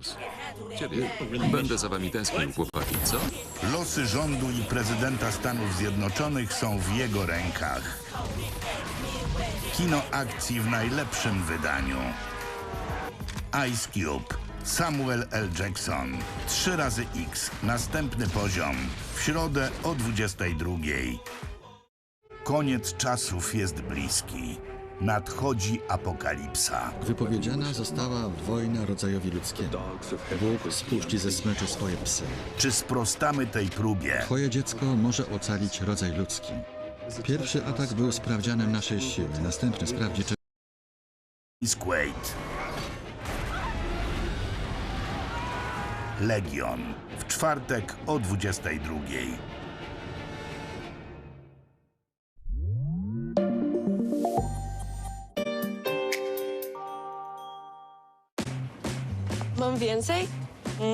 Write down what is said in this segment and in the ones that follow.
Charles. Ciebie? Będę za wami tęsknił, chłopaki, co? Losy rządu i prezydenta Stanów Zjednoczonych są w jego rękach. Kino akcji w najlepszym wydaniu. Ice Cube, Samuel L. Jackson, 3 razy X, następny poziom, w środę o 22. Koniec czasów jest bliski. Nadchodzi apokalipsa. Wypowiedziana została wojna rodzajowi ludzkiemu. Bóg spuści ze smyczy swoje psy. Czy sprostamy tej próbie? Twoje dziecko może ocalić rodzaj ludzki. Pierwszy atak był sprawdzianem naszej siły, następny sprawdzi, czy Squid. Legion. W czwartek o 22. Mam więcej?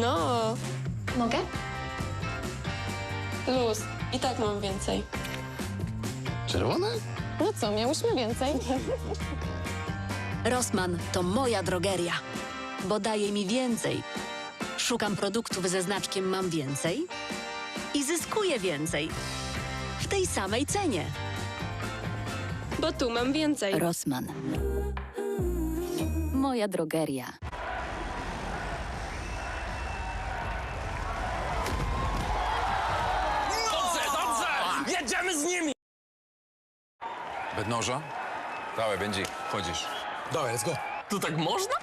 No, Mogę? luz. I tak mam więcej. Czerwone? No co, miałyśmy więcej? Rossmann to moja drogeria, bo daje mi więcej. Szukam produktów ze znaczkiem Mam Więcej i zyskuję więcej. W tej samej cenie. Bo tu mam więcej. Rossmann. Moja drogeria. Bednoża? Dawaj, będzie. Chodzisz. Dawaj, let's go. To tak można?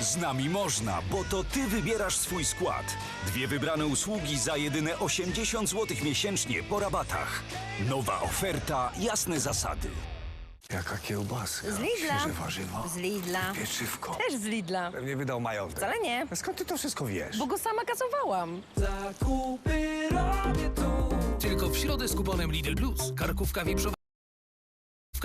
Z nami można, bo to ty wybierasz swój skład. Dwie wybrane usługi za jedyne 80 zł miesięcznie po rabatach. Nowa oferta, jasne zasady. Jaka kiełbaska. Z Lidla. Świeże warzywa. Z Lidla. Pieczywko. Też z Lidla. Pewnie wydał majątek. Wcale nie, A Skąd ty to wszystko wiesz? bo go sama kasowałam. Tylko w środę z kuponem Lidl Plus. Karkówka wieprzowa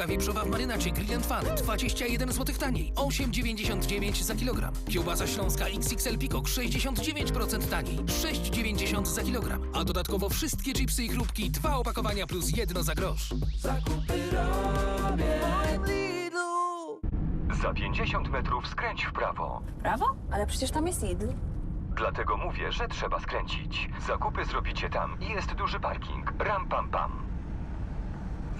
Karkówka wieprzowa w marynacie Grill and Fun 21 zł taniej, 8,99 za kilogram. Kiełbasa śląska XXL Pikok 69% taniej, 6,90 za kilogram. A dodatkowo wszystkie chipsy i chrupki, dwa opakowania plus jedno za grosz. Za 50 metrów skręć w prawo. Prawo? Ale przecież tam jest Lidl. Dlatego mówię, że trzeba skręcić. Zakupy zrobicie tam i jest duży parking. Ram pam pam.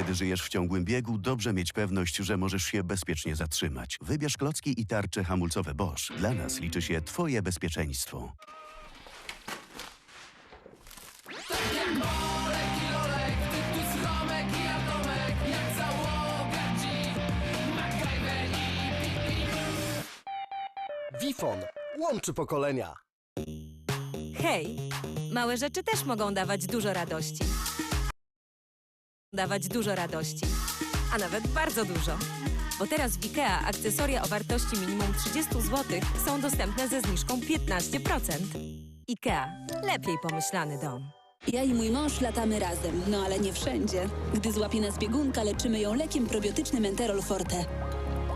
Kiedy żyjesz w ciągłym biegu, dobrze mieć pewność, że możesz się bezpiecznie zatrzymać. Wybierz klocki i tarcze hamulcowe Bosch. Dla nas liczy się Twoje bezpieczeństwo. Wifon łączy pokolenia. Hej, małe rzeczy też mogą dawać dużo radości. Dawać dużo radości. A nawet bardzo dużo. Bo teraz w IKEA akcesoria o wartości minimum 30 zł są dostępne ze zniżką 15%. IKEA. Lepiej pomyślany dom. Ja i mój mąż latamy razem, no ale nie wszędzie. Gdy złapie nas biegunka, leczymy ją lekiem probiotycznym Enterol Forte.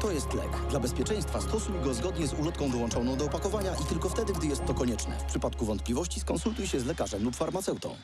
To jest lek. Dla bezpieczeństwa stosuj go zgodnie z ulotką dołączoną do opakowania i tylko wtedy, gdy jest to konieczne. W przypadku wątpliwości skonsultuj się z lekarzem lub farmaceutą.